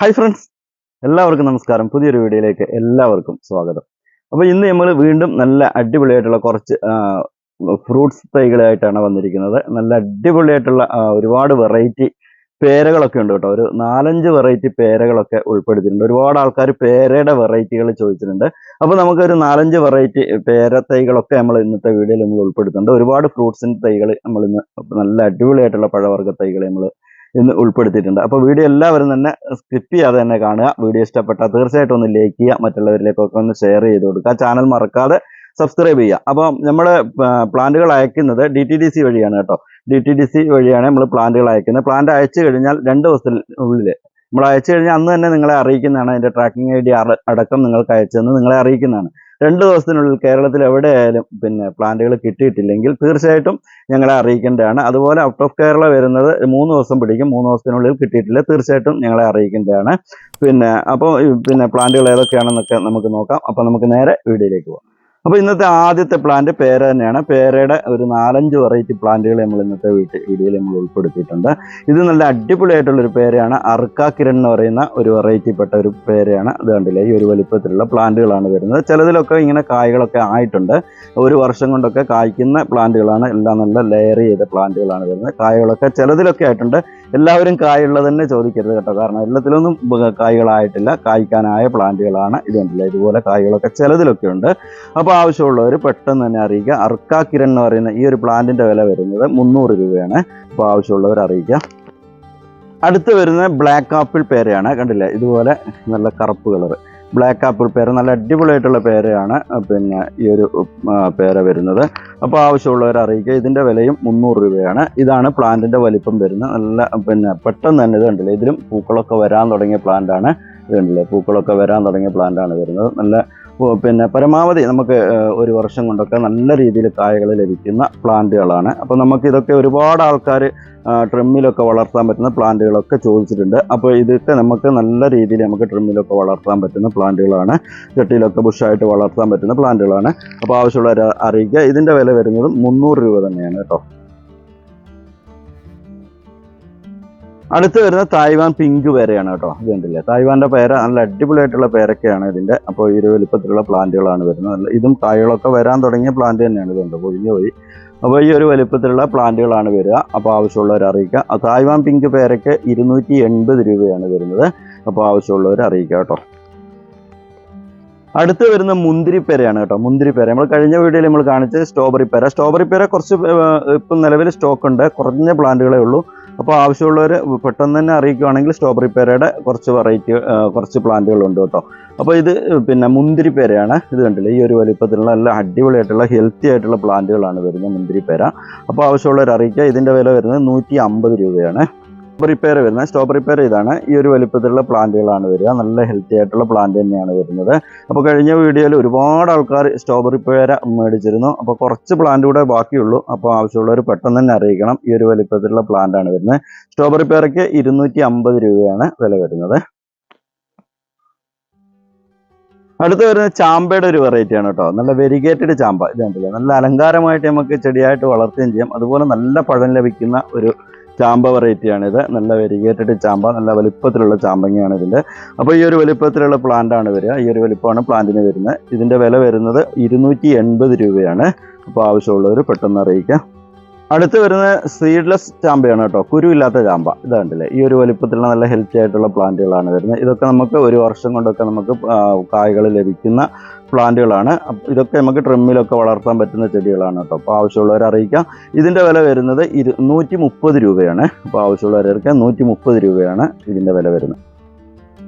Hi friends എല്ലാവർക്കും നമസ്കാരം. പുതിയൊരു വീഡിയോയിലേക്ക് എല്ലാവർക്കും സ്വാഗതം. അപ്പോൾ ഇന്ന് നമ്മൾ വീണ്ടും നല്ല അടിപൊളിയായിട്ടുള്ള കുറച്ച് ഫ്രൂട്ട്സ് തൈകളായിട്ടാണ് വന്നിരിക്കുന്നത്. നല്ല അടിപൊളിയായിട്ടുള്ള ഒരുപാട് വെറൈറ്റി പേരകളൊക്കെ ഉണ്ട് കേട്ടോ. ഒരു നാലഞ്ച് വെറൈറ്റി പേരകളൊക്കെ ഉൾപ്പെടുത്തിയിട്ടുണ്ട്. ഒരുപാട് ആൾക്കാർ പേരയുടെ വെറൈറ്റികൾ ചോദിച്ചിട്ടുണ്ട്. അപ്പോൾ നമുക്കൊരു നാലഞ്ച് വെറൈറ്റി പേര തൈകളൊക്കെ നമ്മൾ ഇന്നത്തെ വീഡിയോയിൽ നമ്മൾ ഉൾപ്പെടുത്തുന്നുണ്ട്. ഒരുപാട് ഫ്രൂട്ട്സിന്റെ തൈകൾ നമ്മൾ ഇന്ന് നല്ല അടിപൊളിയായിട്ടുള്ള പഴവർഗ തൈകൾ നമ്മൾ ഇന്ന് ഉൾപ്പെടുത്തിയിട്ടുണ്ട്. അപ്പോൾ വീഡിയോ എല്ലാവരും തന്നെ സ്കിപ്പ് ചെയ്യാതെ തന്നെ കാണുക. വീഡിയോ ഇഷ്ടപ്പെട്ടാൽ തീർച്ചയായിട്ടും ഒന്ന് ലൈക്ക് ചെയ്യുക. മറ്റുള്ളവരിലേക്കൊക്കെ ഒന്ന് ഷെയർ ചെയ്ത് കൊടുക്കുക. ചാനൽ മറക്കാതെ സബ്സ്ക്രൈബ് ചെയ്യുക. അപ്പം നമ്മൾ പ്ലാന്റുകൾ അയക്കുന്നത് ഡി ടി ഡി സി വഴിയാണ് കേട്ടോ. ഡി ടി ഡി സി വഴിയാണ് നമ്മൾ പ്ലാന്റുകൾ അയക്കുന്നത്. പ്ലാന്റ് അയച്ചു കഴിഞ്ഞാൽ രണ്ട് ദിവസത്തിനുള്ളിൽ നമ്മൾ അയച്ചു കഴിഞ്ഞാൽ അന്ന് തന്നെ നിങ്ങളെ അറിയിക്കുന്നതാണ്. അതിന്റെ ട്രാക്കിംഗ് ഐ ഡി അടക്കം നിങ്ങൾക്ക് അയച്ചെന്ന് നിങ്ങളെ അറിയിക്കുന്നതാണ്. രണ്ട് ദിവസത്തിനുള്ളിൽ കേരളത്തിൽ എവിടെയായാലും പിന്നെ പ്ലാന്റുകൾ കിട്ടിയിട്ടില്ലെങ്കിൽ തീർച്ചയായിട്ടും ഞങ്ങളെ അറിയിക്കേണ്ടതാണ്. അതുപോലെ ഔട്ട് ഓഫ് കേരള വരുന്നത് മൂന്ന് ദിവസം പിടിക്കും. മൂന്ന് ദിവസത്തിനുള്ളിൽ കിട്ടിയിട്ടില്ല തീർച്ചയായിട്ടും ഞങ്ങളെ അറിയിക്കേണ്ടതാണ്. പിന്നെ അപ്പോൾ പിന്നെ പ്ലാന്റുകൾ ഏതൊക്കെയാണെന്നൊക്കെ നമുക്ക് നോക്കാം. അപ്പോൾ നമുക്ക് നേരെ വീഡിയോയിലേക്ക് പോകാം. അപ്പോൾ ഇന്നത്തെ ആദ്യത്തെ പ്ലാന്റ് പേര തന്നെയാണ്. പേരയുടെ ഒരു നാലഞ്ച് വെറൈറ്റി പ്ലാന്റുകൾ നമ്മൾ ഇന്നത്തെ വീട്ടിൽ വീഡിയോയിൽ നമ്മൾ ഉൾപ്പെടുത്തിയിട്ടുണ്ട്. ഇത് നല്ല അടിപൊളിയായിട്ടുള്ളൊരു പേരയാണ്. അർക്ക കിരൺ എന്ന് പറയുന്ന ഒരു വെറൈറ്റി പെട്ട ഒരു പേരയാണ്. അത് കണ്ടില്ലേ? ഈ ഒരു വലിപ്പത്തിലുള്ള പ്ലാന്റുകളാണ് വരുന്നത്. ചിലതിലൊക്കെ ഇങ്ങനെ കായ്കളൊക്കെ ആയിട്ടുണ്ട്. ഒരു വർഷം കൊണ്ടൊക്കെ കായ്ക്കുന്ന പ്ലാന്റുകളാണ് എല്ലാം നല്ല ലെയർ ചെയ്ത പ്ലാന്റുകളാണ് വരുന്നത്. കായകളൊക്കെ ചിലതിലൊക്കെ ആയിട്ടുണ്ട്. എല്ലാവരും കായുള്ളത് തന്നെ ചോദിക്കരുത് കേട്ടോ. കാരണം എല്ലാത്തിലൊന്നും കായ്കളായിട്ടില്ല. കായ്ക്കാനായ പ്ലാന്റുകളാണ് ഇത് കണ്ടില്ല? ഇതുപോലെ കായ്കളൊക്കെ ചിലതിലൊക്കെ ഉണ്ട്. അപ്പോൾ ആവശ്യമുള്ളവർ പെട്ടെന്ന് തന്നെ അറിയിക്കുക. അർക്ക കിരൺ എന്ന് പറയുന്ന ഈ ഒരു പ്ലാന്റിന്റെ വില വരുന്നത് മുന്നൂറ് രൂപയാണ്. അപ്പോൾ ആവശ്യമുള്ളവർ അറിയിക്കുക. അടുത്ത് വരുന്ന ബ്ലാക്ക് ആപ്പിൾ പേരയാണ്. കണ്ടില്ലേ? ഇതുപോലെ നല്ല കറുപ്പ് കളർ ബ്ലാക്ക് ആപ്പിൾ പേര നല്ല അടിപൊളിയായിട്ടുള്ള പേരയാണ്. പിന്നെ ഈ ഒരു പേര വരുന്നത്. അപ്പോൾ ആവശ്യമുള്ളവർ അറിയിക്കുക. ഇതിന്റെ വിലയും മുന്നൂറ് രൂപയാണ്. ഇതാണ് പ്ലാന്റിന്റെ വലിപ്പം വരുന്നത് നല്ല പിന്നെ പെട്ടെന്ന് തന്നെ ഇത് കണ്ടില്ലേ? ഇതിലും പൂക്കളൊക്കെ വരാൻ തുടങ്ങിയ പ്ലാന്റാണ് ഇത് കണ്ടില്ലേ? പൂക്കളൊക്കെ വരാൻ തുടങ്ങിയ പ്ലാന്റാണ് വരുന്നത്. നല്ല പിന്നെ പരമാവധി നമുക്ക് ഒരു വർഷം കൊണ്ടൊക്കെ നല്ല രീതിയിൽ കായകൾ ലഭിക്കുന്ന പ്ലാന്റുകളാണ്. അപ്പോൾ നമുക്ക് ഇതൊക്കെ ഒരുപാട് ആൾക്കാർ ട്രിമ്മിലൊക്കെ വളർത്താൻ പറ്റുന്ന പ്ലാന്റുകളൊക്കെ ചോദിച്ചിട്ടുണ്ട്. അപ്പോൾ ഇതൊക്കെ നമുക്ക് നല്ല രീതിയിൽ നമുക്ക് ട്രിമ്മിലൊക്കെ വളർത്താൻ പറ്റുന്ന പ്ലാന്റുകളാണ്. ചട്ടിയിലൊക്കെ ബുഷായിട്ട് വളർത്താൻ പറ്റുന്ന പ്ലാന്റുകളാണ്. അപ്പോൾ ആവശ്യമുള്ളവർ അറിയിക്കുക. ഇതിന്റെ വില വരുന്നത് മുന്നൂറ് രൂപ തന്നെയാണ് കേട്ടോ. അടുത്ത് വരുന്ന തായ്വാൻ പിങ്ക് പേരയാണ് കേട്ടോ ഇത് കണ്ടില്ലേ? തായ്വാന്റെ പേര നല്ല അടിപൊളിയായിട്ടുള്ള പേരൊക്കെയാണ് ഇതിന്റെ അപ്പോൾ ഈ ഒരു വലിപ്പത്തിലുള്ള പ്ലാന്റുകളാണ് വരുന്നത്. ഇതും കായകളൊക്കെ വരാൻ തുടങ്ങിയ പ്ലാന്റ് തന്നെയാണ് ഇതുണ്ട് പൊഴിഞ്ഞു പോയി. അപ്പോൾ ഈ ഒരു വലിപ്പത്തിലുള്ള പ്ലാന്റുകളാണ് വരിക. അപ്പോൾ ആവശ്യമുള്ളവർ അറിയിക്കുക. ആ തായ്വാൻ പിങ്ക് പേരയ്ക്ക് ഇരുന്നൂറ്റി എൺപത് രൂപയാണ് വരുന്നത്. അപ്പോൾ ആവശ്യമുള്ളവർ അറിയിക്കുക കേട്ടോ. അടുത്ത് വരുന്ന മുന്തിരി പേരയാണ് കേട്ടോ. മുന്തിരി പേര. നമ്മൾ കഴിഞ്ഞ വീഡിയോയിൽ നമ്മൾ കാണിച്ചത് സ്ട്രോബെറി പേര. സ്ട്രോബെറി പേര കുറച്ച് ഇപ്പം നിലവിൽ സ്റ്റോക്ക് ഉണ്ട്. കുറഞ്ഞ പ്ലാന്റുകളേ ഉള്ളൂ. അപ്പോൾ ആവശ്യമുള്ളവർ പെട്ടെന്ന് തന്നെ അറിയിക്കുകയാണെങ്കിൽ സ്ട്രോബെറി പേരയുടെ കുറച്ച് വെറൈറ്റി കുറച്ച് പ്ലാന്റുകളുണ്ട് കേട്ടോ. അപ്പോൾ ഇത് പിന്നെ മുന്തിരി പേരയാണ്. ഇത് കണ്ടില്ലേ? ഈ ഒരു വലിപ്പത്തിലുള്ള നല്ല അടിപൊളിയായിട്ടുള്ള ഹെൽത്തി ആയിട്ടുള്ള പ്ലാന്റുകളാണ് വരുന്നത് മുന്തിരി പേര. അപ്പോൾ ആവശ്യമുള്ളവർ അറിയിക്കുക. ഇതിന്റെ വില വരുന്നത് നൂറ്റി രൂപയാണ്. പേര വരുന്നത്. സ്റ്റോപ്പ് റിപ്പയർ ഇതാണ്. ഈ ഒരു വലിപ്പത്തിലുള്ള പ്ലാന്റുകളാണ് വരിക. നല്ല ഹെൽത്തി ആയിട്ടുള്ള പ്ലാന്റ് തന്നെയാണ് വരുന്നത്. അപ്പോൾ കഴിഞ്ഞ വീഡിയോയിൽ ഒരുപാട് ആൾക്കാർ സ്റ്റോപ്പ് റിപ്പയർ മേടിച്ചിരുന്നു. അപ്പോൾ കുറച്ച് പ്ലാന്റ് കൂടെ ബാക്കിയുള്ളൂ. അപ്പോൾ ആവശ്യമുള്ളവർ പെട്ടെന്ന് തന്നെ അറിയിക്കണം. ഈ ഒരു വലിപ്പത്തിലുള്ള പ്ലാന്റ് ആണ് വരുന്നത്. സ്റ്റോപ്പ് റിപ്പയർക്ക് ഇരുന്നൂറ്റി അമ്പത് രൂപയാണ് വില വരുന്നത്. അടുത്ത് വരുന്നത് ചാമ്പയുടെ ഒരു വെറൈറ്റി ആണ് കേട്ടോ. നല്ല വെരിഗേറ്റഡ് ചാമ്പ. ഇത് നല്ല അലങ്കാരമായിട്ട് നമുക്ക് ചെടിയായിട്ട് വളർത്തുകയും ചെയ്യാം. അതുപോലെ നല്ല പഴം ലഭിക്കുന്ന ഒരു ചാമ്പ വെറൈറ്റിയാണിത് നല്ല വെരിഗേറ്റഡ് ചാമ്പ നല്ല വലിപ്പത്തിലുള്ള ചാമ്പങ്ങയാണ് ഇതിന്റെ. അപ്പോൾ ഈ ഒരു വലിപ്പത്തിലുള്ള പ്ലാന്റ് ആണ് വരിക. ഈ ഒരു വലിപ്പമാണ് പ്ലാന്റിന് വരുന്നത്. ഇതിന്റെ വില വരുന്നത് ഇരുന്നൂറ്റി രൂപയാണ്. അപ്പോൾ ആവശ്യമുള്ളവർ പെട്ടെന്ന് അറിയിക്കുക അടുത്ത് വരുന്ന സീഡ്ലെസ് ചാമ്പയാണ് കേട്ടോ. കുരുവില്ലാത്ത ചാമ്പ. ഇത് കണ്ടില്ലേ? ഈ ഒരു വലിപ്പത്തിലുള്ള നല്ല ഹെൽത്തി ആയിട്ടുള്ള പ്ലാന്റുകളാണ് വരുന്നത്. ഇതൊക്കെ നമുക്ക് ഒരു വർഷം കൊണ്ടൊക്കെ നമുക്ക് കായ്കൾ ലഭിക്കുന്ന പ്ലാന്റുകളാണ്. ഇതൊക്കെ നമുക്ക് ട്രിമ്മിലൊക്കെ വളർത്താൻ പറ്റുന്ന ചെടികളാണ് കേട്ടോ. അപ്പോൾ ആവശ്യമുള്ളവരെ അറിയിക്കാം. ഇതിന്റെ വില വരുന്നത് ഇരു നൂറ്റി മുപ്പത് രൂപയാണ്. അപ്പോൾ ആവശ്യമുള്ളവർക്ക് നൂറ്റി മുപ്പത് രൂപയാണ് ഇതിന്റെ വില വരുന്നത്.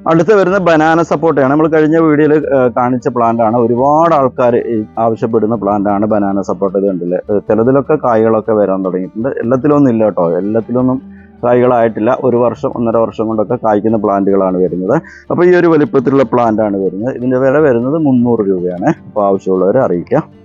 അടുത്ത് വരുന്ന ബനാന സപ്പോർട്ടയാണ്. നമ്മൾ കഴിഞ്ഞ വീഡിയോയിൽ കാണിച്ച പ്ലാന്റ് ആണ്. ഒരുപാട് ആൾക്കാർ ആവശ്യപ്പെടുന്ന പ്ലാന്റ് ആണ് ബനാന സപ്പോർട്ട് ഇത് ചിലതിലൊക്കെ കായ്കളൊക്കെ വരാൻ തുടങ്ങിയിട്ടുണ്ട്. എല്ലാത്തിലൊന്നും ഇല്ല കേട്ടോ. എല്ലാത്തിലൊന്നും കായ്കളായിട്ടില്ല. ഒരു വർഷം ഒന്നര വർഷം കൊണ്ടൊക്കെ കായ്ക്കുന്ന പ്ലാന്റുകളാണ് വരുന്നത്. അപ്പോൾ ഈ ഒരു വലിപ്പത്തിലുള്ള പ്ലാന്റ് ആണ് വരുന്നത്. ഇതിന്റെ വില വരുന്നത് മുന്നൂറ് രൂപയാണ്. അപ്പോൾ ആവശ്യമുള്ളവരെ അറിയിക്കുക ഇത്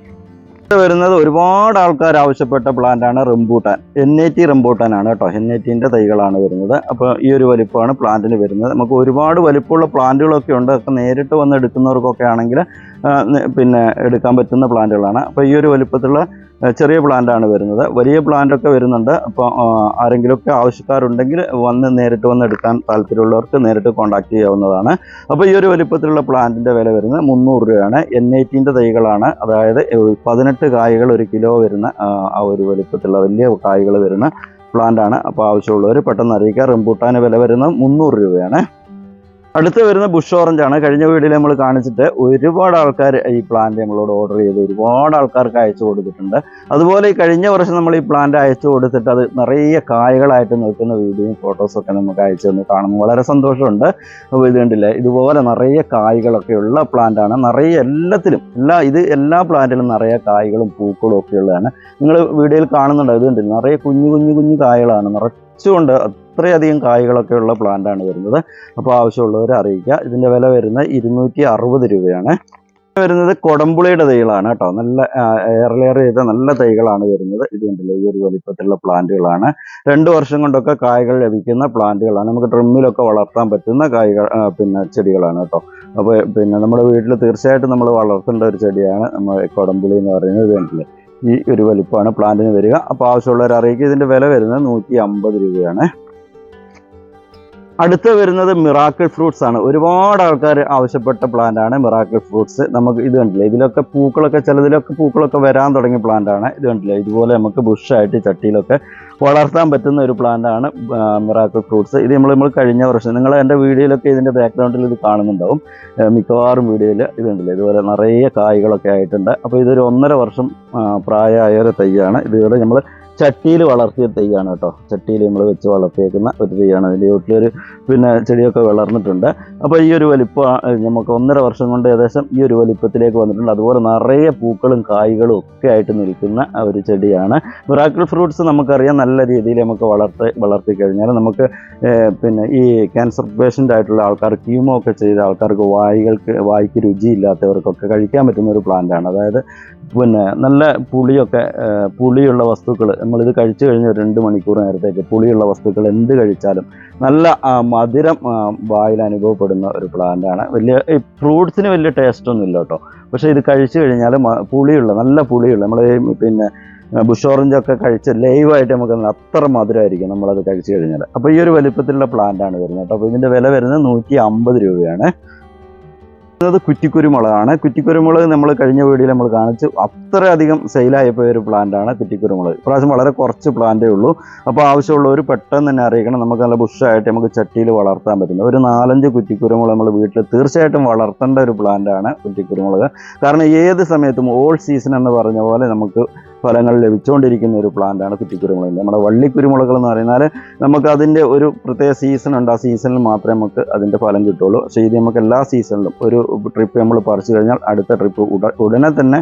വരുന്നത് ഒരുപാട് ആൾക്കാർ ആവശ്യപ്പെട്ട പ്ലാന്റ് ആണ് rambutan. N I T rambutan ആണ് കേട്ടോ എൻ ഐ ടിന്റെ തൈകളാണ് വരുന്നത്. അപ്പോൾ ഈ ഒരു വലിപ്പമാണ് പ്ലാന്റിന് വരുന്നത്. നമുക്ക് ഒരുപാട് വലിപ്പമുള്ള പ്ലാന്റുകളൊക്കെ ഉണ്ട്. അതൊക്കെ നേരിട്ട് വന്ന് എടുക്കുന്നവർക്കൊക്കെ ആണെങ്കിൽ പിന്നെ എടുക്കാൻ പറ്റുന്ന പ്ലാന്റുകളാണ് അപ്പോൾ ഈ ഒരു വലിപ്പത്തിലുള്ള ചെറിയ പ്ലാന്റ് ആണ് വരുന്നത്. വലിയ പ്ലാന്റ് ഒക്കെ വരുന്നുണ്ട്. അപ്പോൾ ആരെങ്കിലുമൊക്കെ ആവശ്യക്കാരുണ്ടെങ്കിൽ വന്ന് നേരിട്ട് വന്ന് എടുക്കാൻ താല്പര്യമുള്ളവർക്ക് നേരിട്ട് കോൺടാക്ട് ചെയ്യാവുന്നതാണ്. അപ്പോൾ ഈ ഒരു വലിപ്പത്തിലുള്ള പ്ലാന്റിന്റെ വില വരുന്നത് മുന്നൂറ് രൂപയാണ്. എൻ എയ്റ്റീന്റെ തൈകളാണ്. അതായത് പതിനെട്ട് കായ്കൾ ഒരു കിലോ വരുന്ന ആ, ഒരു വലിപ്പത്തിലുള്ള വലിയ കായ്കൾ വരുന്ന പ്ലാന്റ് ആണ്. അപ്പോൾ ആവശ്യമുള്ളവർ പെട്ടെന്ന് അറിയിക്കുക റംബൂട്ടാന് വില വരുന്നത് മുന്നൂറ് രൂപയാണ്. അടുത്ത് വരുന്ന ബുഷ് ഓറഞ്ച് ആണ്. കഴിഞ്ഞ വീഡിയോയിൽ നമ്മൾ കാണിച്ചിട്ട് ഒരുപാട് ആൾക്കാർ ഈ പ്ലാന്റ് നമ്മളോട് ഓർഡർ ചെയ്ത് ഒരുപാട് ആൾക്കാർക്ക് അയച്ചു കൊടുത്തിട്ടുണ്ട്. അതുപോലെ ഈ കഴിഞ്ഞ വർഷം നമ്മൾ ഈ പ്ലാന്റ് അയച്ചു കൊടുത്തിട്ട് അത് നിറയെ കായകളായിട്ട് നിൽക്കുന്ന വീഡിയോയും ഫോട്ടോസും ഒക്കെ നമുക്ക് അയച്ചു തന്നു. കാണുമ്പോൾ വളരെ സന്തോഷമുണ്ട്. അപ്പോൾ ഇത് കണ്ടില്ലേ? ഇതുപോലെ നിറയെ കായ്കളൊക്കെ ഉള്ള പ്ലാന്റ് ആണ്. നിറയെ എല്ലാത്തിലും എല്ലാ ഇത് എല്ലാ പ്ലാന്റിലും നിറയെ കായ്കളും പൂക്കളും ഒക്കെ ഉള്ളതാണ്. നിങ്ങൾ വീഡിയോയിൽ കാണുന്നുണ്ട്. ഇത് കണ്ടില്ല? നിറയെ കുഞ്ഞു കുഞ്ഞു കുഞ്ഞു കായകളാണ്. നിറച്ചുകൊണ്ട് അത്രയധികം കായ്കളൊക്കെ ഉള്ള പ്ലാന്റ് ആണ് വരുന്നത്. അപ്പോൾ ആവശ്യമുള്ളവർ അറിയിക്കുക. ഇതിന്റെ വില വരുന്നത് ഇരുന്നൂറ്റി അറുപത് രൂപയാണ്. വരുന്നത് കൊടമ്പുളിയുടെ തൈകളാണ് കേട്ടോ. നല്ല എയർ ലെയർ ചെയ്ത നല്ല തൈകളാണ് വരുന്നത്. ഇത് ഈ ഒരു വലിപ്പത്തിലുള്ള പ്ലാന്റുകളാണ് രണ്ട് വർഷം കൊണ്ടൊക്കെ കായ്കൾ ലഭിക്കുന്ന പ്ലാന്റുകളാണ് നമുക്ക് ഡ്രമ്മിലൊക്കെ വളർത്താൻ പറ്റുന്ന കായ്കൾ പിന്നെ ചെടികളാണ് കേട്ടോ. അപ്പോൾ പിന്നെ നമ്മുടെ വീട്ടിൽ തീർച്ചയായിട്ടും നമ്മൾ വളർത്തേണ്ട ഒരു ചെടിയാണ് നമ്മൾ കൊടമ്പുളി എന്ന് പറയുന്നത്. ഇത് ഈ ഒരു വലിപ്പമാണ് പ്ലാന്റിന് വരിക. അപ്പോൾ ആവശ്യമുള്ളവർ അറിയിക്കുക ഇതിന്റെ വില വരുന്നത് നൂറ്റി അമ്പത് രൂപയാണ്. അടുത്ത വരുന്നത് മിറാക്കിൾ ഫ്രൂട്ട്സ് ആണ്. ഒരുപാട് ആൾക്കാർ ആവശ്യപ്പെട്ട പ്ലാന്റ് ആണ് മിറാക്കിൾ ഫ്രൂട്ട്സ്. നമുക്ക് ഇത് കണ്ടില്ലേ ഇതിലൊക്കെ പൂക്കളൊക്കെ ചിലതിലൊക്കെ പൂക്കളൊക്കെ വരാൻ തുടങ്ങിയ പ്ലാന്റ് ആണ്. ഇത് കണ്ടില്ലേ ഇതുപോലെ നമുക്ക് ബുഷായിട്ട് ചട്ടിയിലൊക്കെ വളർത്താൻ പറ്റുന്ന ഒരു പ്ലാന്റ് ആണ് മിറാക്കിൾ ഫ്രൂട്ട്സ് ഇത് നമ്മൾ നമ്മൾ കഴിഞ്ഞ വർഷം നിങ്ങൾ എന്റെ വീഡിയോയിലൊക്കെ ഇതിന്റെ ബാക്ക്ഗ്രൗണ്ടിൽ ഇത് കാണുന്നുണ്ടാവും. മിക്കവാറും വീഡിയോയിൽ ഇതുണ്ടല്ലോ ഇതുപോലെ നിറയെ കായ്കളൊക്കെ ആയിട്ടുണ്ട്. അപ്പോൾ ഇതൊരു ഒന്നര വർഷം പ്രായമായ ഒരു തൈയാണ്. ഇതുപോലെ നമ്മൾ ചട്ടിയിൽ വളർത്തിയ തൈയാണ് കേട്ടോ. ചട്ടിയിൽ നമ്മൾ വെച്ച് വളർത്തിയേക്കുന്ന ഒരു തൈയാണ് അതിന്റെ വീട്ടിലൊരു പിന്നെ ചെടിയൊക്കെ വളർന്നിട്ടുണ്ട്. അപ്പോൾ ഈ ഒരു വലിപ്പം നമുക്ക് ഒന്നര വർഷം കൊണ്ട് ഏകദേശം ഈ ഒരു വലിപ്പത്തിലേക്ക് വന്നിട്ടുണ്ട്. അതുപോലെ നിറയെ പൂക്കളും കായ്കളും ഒക്കെ ആയിട്ട് നിൽക്കുന്ന ഒരു ചെടിയാണ്. മിറാക്കിൾ ഫ്രൂട്ട്സ് നമുക്കറിയാം. നല്ല രീതിയിൽ നമുക്ക് വളർത്തി വളർത്തി കഴിഞ്ഞാൽ നമുക്ക് പിന്നെ ഈ ക്യാൻസർ പേഷ്യന്റ് ആയിട്ടുള്ള ആൾക്കാർ കീമോ ഒക്കെ ചെയ്ത ആൾക്കാർക്ക് വായികൾക്ക് വായിക്ക് രുചിയില്ലാത്തവർക്കൊക്കെ കഴിക്കാൻ പറ്റുന്ന ഒരു പ്ലാന്റാണ്. അതായത് പിന്നെ നല്ല പുളിയൊക്കെ പുളിയുള്ള വസ്തുക്കൾ നമ്മളിത് കഴിച്ചു കഴിഞ്ഞ രണ്ട് മണിക്കൂർ നേരത്തേക്ക് പുളിയുള്ള വസ്തുക്കൾ എന്ത് കഴിച്ചാലും നല്ല മധുരം വായിൽ അനുഭവപ്പെടുന്ന ഒരു പ്ലാന്റ് ആണ്. വലിയ ഈ ഫ്രൂട്ട്സിന് വലിയ ടേസ്റ്റ് ഒന്നും ഇല്ല കേട്ടോ. പക്ഷേ ഇത് കഴിച്ചു കഴിഞ്ഞാൽ പുളിയുള്ള നല്ല പുളിയുള്ള നമ്മൾ പിന്നെ ബുഷ് കഴിച്ച് ലൈവായിട്ട് നമുക്ക് അത്ര മധുരമായിരിക്കും നമ്മളത് കഴിച്ചു കഴിഞ്ഞാൽ അപ്പോൾ ഈ ഒരു വലിപ്പത്തിലുള്ള പ്ലാന്റ് ആണ് വരുന്നത് അപ്പോൾ ഇതിന്റെ വില വരുന്നത് നൂറ്റി അമ്പത് രൂപയാണ്. ഇത് കുറ്റിക്കുരുമുളകാണ്. കുറ്റിക്കുരുമുളക് നമ്മൾ കഴിഞ്ഞ വീഡിയോയിൽ നമ്മൾ കാണിച്ചു. അത്രയധികം സെയിലായപ്പോൾ ഒരു പ്ലാന്റ് ആണ് കുറ്റിക്കുരുമുളക്. ഇപ്രാവശ്യം വളരെ കുറച്ച് പ്ലാന്റേ ഉള്ളൂ. അപ്പോൾ ആവശ്യമുള്ളവർ പെട്ടെന്ന് തന്നെ അറിയിക്കണം. നമുക്ക് നല്ല ബുഷായിട്ട് നമുക്ക് ചട്ടിയിൽ വളർത്താൻ പറ്റുന്ന ഒരു നാലഞ്ച് കുറ്റിക്കുരുമുളക് നമ്മൾ വീട്ടിൽ തീർച്ചയായിട്ടും വളർത്തേണ്ട ഒരു പ്ലാന്റ് ആണ് കുറ്റിക്കുരുമുളക്. കാരണം ഏത് സമയത്തും ഓൾ സീസൺ എന്ന് പറഞ്ഞ പോലെ നമുക്ക് ഫലങ്ങൾ ലഭിച്ചുകൊണ്ടിരിക്കുന്ന ഒരു പ്ലാന്റാണ് കുറ്റിക്കുരുമുളക് നമ്മുടെ വള്ളിക്കുരുമുളകൾ എന്ന് പറയുന്നാൽ നമുക്ക് അതിന്റെ ഒരു പ്രത്യേക സീസൺ ഉണ്ട്. ആ സീസണിൽ മാത്രമേ നമുക്ക് അതിന്റെ ഫലം കിട്ടുള്ളൂ പക്ഷേ ഇത് നമുക്ക് എല്ലാ സീസണിലും ഒരു ട്രിപ്പ് നമ്മൾ പറിച്ചു കഴിഞ്ഞാൽ അടുത്ത ട്രിപ്പ് ഉട ഉടനെ തന്നെ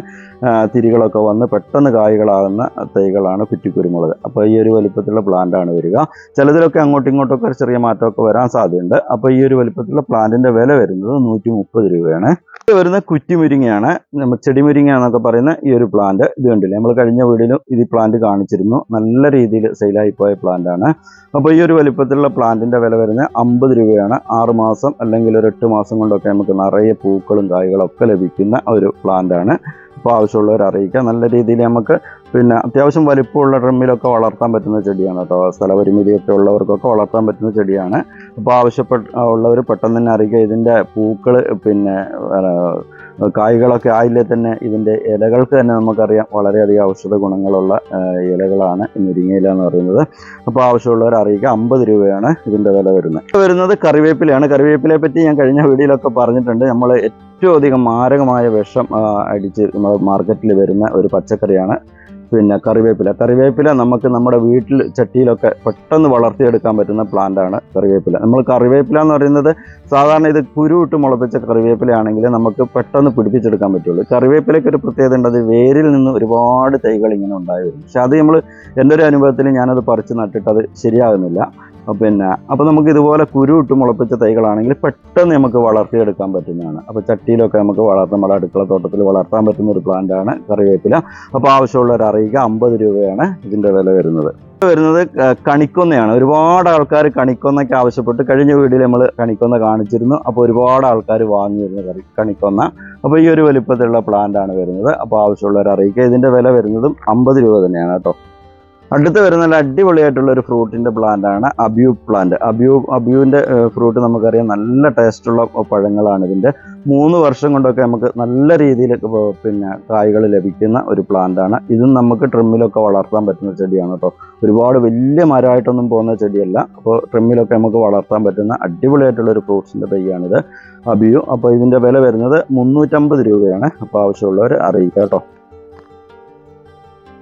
തിരികളൊക്കെ വന്ന് പെട്ടെന്ന് കായ്കളാകുന്ന തൈകളാണ് കുറ്റിക്കുരുമുളക്. അപ്പോൾ ഈ ഒരു വലിപ്പത്തിലുള്ള പ്ലാന്റാണ് വരിക. ചിലതിലൊക്കെ അങ്ങോട്ടും ഇങ്ങോട്ടൊക്കെ ചെറിയ മാറ്റമൊക്കെ വരാൻ സാധ്യതയുണ്ട്. അപ്പോൾ ഈ ഒരു വലിപ്പത്തിലുള്ള പ്ലാന്റിന്റെ വില വരുന്നത് നൂറ്റി മുപ്പത് രൂപയാണ് വരുന്ന കുറ്റിമുരിങ്ങയാണ്. നമ്മൾ ചെടിമുരിങ്ങ എന്നൊക്കെ പറയുന്ന ഈ ഒരു പ്ലാന്റ് ഇത് കണ്ടില്ലേ? നമ്മൾ കഴിഞ്ഞ വീഡിയോയിലും ഇത് ഈ പ്ലാന്റ് കാണിച്ചിരുന്നു. നല്ല രീതിയിൽ സെയിലായി പോയ പ്ലാന്റ് ആണ്. അപ്പോൾ ഈ ഒരു വലിപ്പത്തിലുള്ള പ്ലാന്റിന്റെ വില വരുന്നത് അമ്പത് രൂപയാണ്. ആറ് മാസം അല്ലെങ്കിൽ ഒരു എട്ട് മാസം കൊണ്ടൊക്കെ നമുക്ക് നിറയെ പൂക്കളും കായ്കളും ഒക്കെ ലഭിക്കുന്ന ഒരു പ്ലാന്റാണ് അപ്പോൾ ആവശ്യമുള്ളവർ അറിയിക്കുക. നല്ല രീതിയിൽ നമുക്ക് പിന്നെ അത്യാവശ്യം വലിപ്പമുള്ള ഡ്രമ്മിലൊക്കെ വളർത്താൻ പറ്റുന്ന ചെടിയാണ് കേട്ടോ. സ്ഥലപരിമിതിയൊക്കെ ഉള്ളവർക്കൊക്കെ വളർത്താൻ പറ്റുന്ന ചെടിയാണ്. അപ്പോൾ ആവശ്യപ്പെട്ട ഉള്ളവർ പെട്ടെന്ന് തന്നെ അറിയിക്കുക. ഇതിന്റെ പൂക്കൾ പിന്നെ കായ്കളൊക്കെ ആയില്ലേ തന്നെ ഇതിന്റെ ഇലകൾക്ക് തന്നെ നമുക്കറിയാം വളരെയധികം ഔഷധ ഗുണങ്ങളുള്ള ഇലകളാണ് മുരിങ്ങയില എന്ന് പറയുന്നത്. അപ്പോൾ ആവശ്യമുള്ളവർ അറിയിക്കുക അമ്പത് രൂപയാണ് ഇതിന്റെ വില വരുന്നത്. വരുന്നത് കറിവേപ്പിലയാണ്. കറിവേപ്പിലയെ പറ്റി ഞാൻ കഴിഞ്ഞ വീഡിയോയിലൊക്കെ പറഞ്ഞിട്ടുണ്ട്. നമ്മൾ ഏറ്റവും അധികം മാരകമായ വിഷം അടിച്ച് നമ്മൾ മാർക്കറ്റിൽ വരുന്ന ഒരു പച്ചക്കറിയാണ് പിന്നെ കറിവേപ്പില. കറിവേപ്പില നമുക്ക് നമ്മുടെ വീട്ടിൽ ചട്ടിയിലൊക്കെ പെട്ടെന്ന് വളർത്തിയെടുക്കാൻ പറ്റുന്ന പ്ലാന്റ് ആണ് കറിവേപ്പില. നമ്മൾ കറിവേപ്പില എന്ന് പറയുന്നത് സാധാരണ ഇത് കുരു ഇട്ട് മുളപ്പിച്ച കറിവേപ്പിലയാണെങ്കിൽ നമുക്ക് പെട്ടെന്ന് പിടിപ്പിച്ചെടുക്കാൻ പറ്റുള്ളൂ. കറിവേപ്പിലയ്ക്ക് ഒരു പ്രത്യേകത ഉണ്ട് അത് വേരിൽ നിന്ന് ഒരുപാട് തൈകൾ ഇങ്ങനെ ഉണ്ടായി വരും പക്ഷെ അത് നമ്മൾ എന്റെ ഒരു അനുഭവത്തിൽ ഞാനത് പറിച്ച് നട്ടിട്ട് അത് ശരിയാകുന്നില്ല. പിന്നെ അപ്പോൾ നമുക്ക് ഇതുപോലെ കുരു ഇട്ട് മുളപ്പിച്ച തൈകളാണെങ്കിൽ പെട്ടെന്ന് നമുക്ക് വളർത്തിയെടുക്കാൻ പറ്റുന്നതാണ്. അപ്പോൾ ചട്ടിയിലൊക്കെ നമുക്ക് വളർത്താൻ നമ്മുടെ അടുക്കള തോട്ടത്തിൽ വളർത്താൻ പറ്റുന്ന ഒരു പ്ലാന്റ് ആണ് കറിവേപ്പില. അപ്പോൾ ആവശ്യമുള്ളവർ അറിയിക്കുക അമ്പത് രൂപയാണ് ഇതിന്റെ വില വരുന്നത്. വരുന്നത് കണിക്കൊന്നയാണ്. ഒരുപാട് ആൾക്കാർ കണിക്കൊന്നയ്ക്ക് ആവശ്യപ്പെട്ട് കഴിഞ്ഞ വീഡിയോയിൽ നമ്മൾ കണിക്കൊന്ന കാണിച്ചിരുന്നു. അപ്പോൾ ഒരുപാട് ആൾക്കാർ വാങ്ങിയിരുന്നു കറി കണിക്കൊന്ന. അപ്പോൾ ഈ ഒരു വലിപ്പത്തിലുള്ള പ്ലാന്റ് ആണ് വരുന്നത്. അപ്പോൾ ആവശ്യമുള്ളവർ അറിയിക്കുക. ഇതിന്റെ വില വരുന്നതും അമ്പത് രൂപ തന്നെയാണ് കേട്ടോ. അടുത്ത് വരുന്ന നല്ല അടിപൊളിയായിട്ടുള്ള ഒരു ഫ്രൂട്ടിന്റെ പ്ലാന്റ് ആണ് അബ്യൂ പ്ലാന്റ് അബ്യൂ അബ്യൂവിന്റെ ഫ്രൂട്ട് നമുക്കറിയാം. നല്ല ടേസ്റ്റുള്ള പഴങ്ങളാണ് ഇതിന്റെ മൂന്ന് വർഷം കൊണ്ടൊക്കെ നമുക്ക് നല്ല രീതിയിൽ പിന്നെ കായ്കൾ ലഭിക്കുന്ന ഒരു പ്ലാന്റാണ് ഇതും നമുക്ക് ട്രിമ്മിലൊക്കെ വളർത്താൻ പറ്റുന്ന ചെടിയാണ് കേട്ടോ. ഒരുപാട് വലിയ മരമായിട്ടൊന്നും പോകുന്ന ചെടിയല്ല. അപ്പോൾ ട്രിമ്മിലൊക്കെ നമുക്ക് വളർത്താൻ പറ്റുന്ന അടിപൊളിയായിട്ടുള്ള ഒരു ഫ്രൂട്ട്സിന്റെ തൈയാണിത് അബിയു അപ്പോൾ ഇതിന്റെ വില വരുന്നത് മുന്നൂറ്റമ്പത് രൂപയാണ്. അപ്പോൾ ആവശ്യമുള്ളവർ അറിയിക്കാം കേട്ടോ.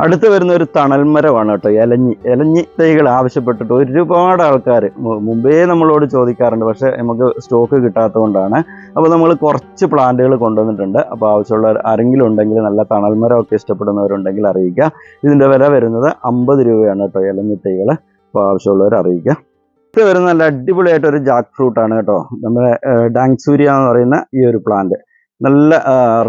അടുത്ത് വരുന്ന ഒരു തണൽമരമാണ് കേട്ടോ. ഇലഞ്ഞി ഇലഞ്ഞി തൈകൾ ആവശ്യപ്പെട്ടിട്ട് ഒരുപാട് ആൾക്കാർ മുമ്പേ നമ്മളോട് ചോദിക്കാറുണ്ട്. പക്ഷേ നമുക്ക് സ്റ്റോക്ക് കിട്ടാത്തതുകൊണ്ടാണ്. അപ്പോൾ നമ്മൾ കുറച്ച് പ്ലാന്റുകൾ കൊണ്ടുവന്നിട്ടുണ്ട്. അപ്പോൾ ആവശ്യമുള്ള ആരെങ്കിലും ഉണ്ടെങ്കിൽ നല്ല തണൽമരമൊക്കെ ഇഷ്ടപ്പെടുന്നവരുണ്ടെങ്കിൽ അറിയിക്കുക. ഇതിന്റെ വില വരുന്നത് അമ്പത് രൂപയാണ് കേട്ടോ ഇലഞ്ഞി തൈകൾ. അപ്പോൾ ആവശ്യമുള്ളവർ അറിയിക്കുക. ഇത് വരുന്ന നല്ല അടിപൊളിയായിട്ടൊരു ജാക്ക് ഫ്രൂട്ടാണ് കേട്ടോ. നമ്മുടെ ഡാങ്സൂരിയ എന്ന് പറയുന്ന ഈ ഒരു പ്ലാന്റ്. നല്ല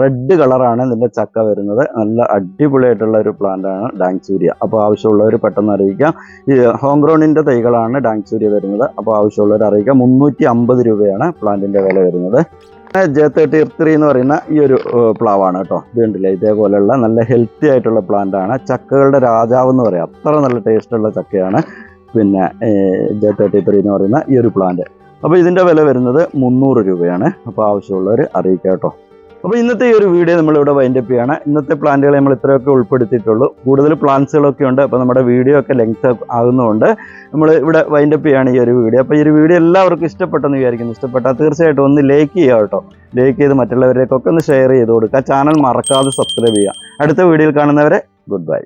റെഡ് കളറാണ് ഇതിന്റെ ചക്ക വരുന്നത്. നല്ല അടിപൊളിയായിട്ടുള്ള ഒരു പ്ലാന്റ് ആണ് ഡാങ്സൂരിയ അപ്പോൾ ആവശ്യമുള്ളവർ പെട്ടെന്ന് അറിയിക്കാം. ഈ ഹോംഗ്രോണിന്റെ തൈകളാണ് ഡാങ്സൂരിയ വരുന്നത്. അപ്പോൾ ആവശ്യമുള്ളവർ അറിയിക്കാം. മുന്നൂറ്റി അമ്പത് രൂപയാണ് പ്ലാന്റിന്റെ വില വരുന്നത്. ജെ തേർട്ടി ത്രീ എന്ന് പറയുന്ന ഈ ഒരു പ്ലാവാണ് കേട്ടോ. ഇത് കണ്ടില്ലേ? ഇതേപോലെയുള്ള നല്ല ഹെൽത്തി ആയിട്ടുള്ള പ്ലാന്റ് ആണ്. ചക്കകളുടെ രാജാവ് എന്ന് പറയാം. അത്ര നല്ല ടേസ്റ്റുള്ള ചക്കയാണ്. പിന്നെ ജെ തേർട്ടി ത്രീ എന്ന് പറയുന്ന ഈ ഒരു പ്ലാന്റ് അപ്പോൾ ഇതിന്റെ വില വരുന്നത് മുന്നൂറ് രൂപയാണ്. അപ്പോൾ ആവശ്യമുള്ളവർ അറിയിക്കാം കേട്ടോ. അപ്പോൾ ഇന്നത്തെ ഈ ഒരു വീഡിയോ നമ്മളിവിടെ വൈൻഡപ്പ് ചെയ്യുകയാണ് ഇന്നത്തെ പ്ലാന്റുകളെ നമ്മൾ ഇത്രയൊക്കെ ഉൾപ്പെടുത്തിയിട്ടുള്ളൂ. കൂടുതൽ പ്ലാന്റ്സുകളൊക്കെ ഉണ്ട്. അപ്പോൾ നമ്മുടെ വീഡിയോ ഒക്കെ ലെങ്ത് ആകുന്നതുകൊണ്ട് നമ്മൾ ഇവിടെ വൈൻഡപ്പ് ചെയ്യാണ് ഈ ഒരു വീഡിയോ അപ്പോൾ ഈ ഒരു വീഡിയോ എല്ലാവർക്കും ഇഷ്ടപ്പെട്ടെന്ന് വിചാരിക്കുന്നു. ഇഷ്ടപ്പെട്ടാൽ തീർച്ചയായിട്ടും ഒന്ന് ലൈക്ക് ചെയ്യുക കേട്ടോ. ലൈക്ക് ചെയ്ത് മറ്റുള്ളവരേക്കൊക്കെ ഒന്ന് ഷെയർ ചെയ്ത് കൊടുക്കുക. ചാനൽ മറക്കാതെ സബ്സ്ക്രൈബ് ചെയ്യുക. അടുത്ത വീഡിയോയിൽ കാണുന്നവരെ ഗുഡ് ബൈ